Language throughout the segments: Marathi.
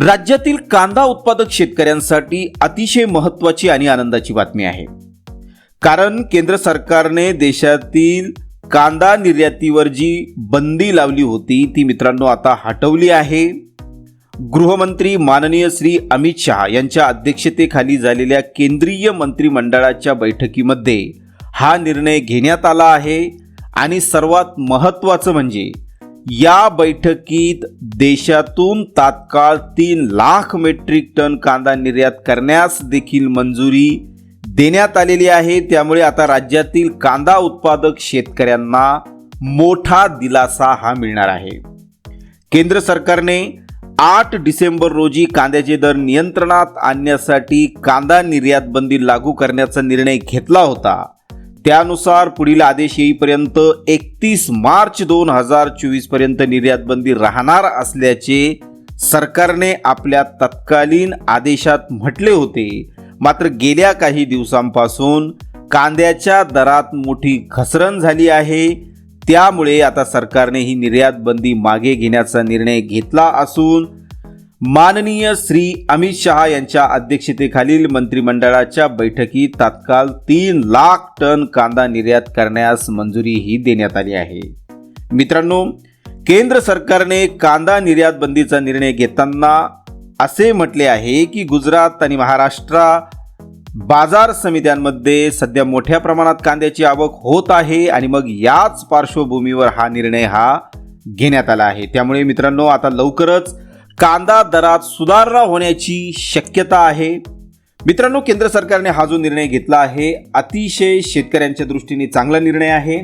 राज्यातील कांदा उत्पादक शेतकऱ्यांसाठी अतिशय महत्त्वाची आणि आनंदाची बातमी आहे. कारण केंद्र सरकारने देशातील कांदा निर्यातीवर जी बंदी लावली होती ती मित्रांनो आता हटवली आहे. गृहमंत्री माननीय श्री अमित शहा यांच्या अध्यक्षतेखाली झालेल्या केंद्रीय मंत्रिमंडळाच्या बैठकीमध्ये हा निर्णय घेण्यात आला आहे. आणि सर्वात महत्त्वाचं म्हणजे या बैठकीत देशातून तात्काळ तीन लाख मेट्रिक टन कांदा निर्यात करण्यास देखील मंजुरी देण्यात आलेली आहे. त्यामुळे आता राज्यातील कांदा उत्पादक शेतकऱ्यांना मोठा दिलासा हा मिळणार आहे. केंद्र सरकारने आठ डिसेंबर रोजी कांद्याचे दर नियंत्रणात आणण्यासाठी कांदा निर्यात बंदी लागू करण्याचा निर्णय घेतला होता. त्यानुसार पुढील आदेश येईपर्यंत एकतीस मार्च दोन हजार चोवीसपर्यंत निर्यात बंदी राहणार असल्याचे सरकारने आपल्या तत्कालीन आदेशात म्हटले होते. मात्र गेल्या काही दिवसांपासून कांद्याच्या दरात मोठी घसरण झाली आहे. त्यामुळे आता सरकारने ही निर्यात बंदी मागे घेण्याचा निर्णय घेतला असून माननीय श्री अमित शहा यांच्या अध्यक्षतेखालील मंत्रिमंडळाच्या बैठकीत तात्काळ तीन लाख टन कांदा निर्यात करण्यास मंजुरीही देण्यात आली आहे. मित्रांनो केंद्र सरकारने कांदा निर्यात बंदीचा निर्णय घेताना असे म्हटले आहे की गुजरात आणि महाराष्ट्र बाजार समित्यांमध्ये सध्या मोठ्या प्रमाणात कांद्याची आवक होत आहे आणि मग याच पार्श्वभूमीवर हा निर्णय हा घेण्यात आला आहे. त्यामुळे मित्रांनो आता लवकरच कांदा दरात सुधारणा होण्याची शक्यता आहे. मित्रांनो केंद्र सरकारने हा जो निर्णय घेतला आहे अतिशय शेतकऱ्यांच्या दृष्टीने चांगला निर्णय आहे.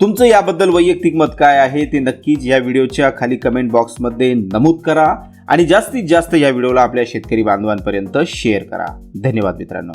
तुमचं याबद्दल वैयक्तिक मत काय आहे ते नक्कीच या व्हिडिओच्या खाली कमेंट बॉक्समध्ये नमूद करा आणि जास्तीत जास्त या व्हिडिओला आपल्या शेतकरी बांधवांपर्यंत शेअर करा. धन्यवाद मित्रांनो.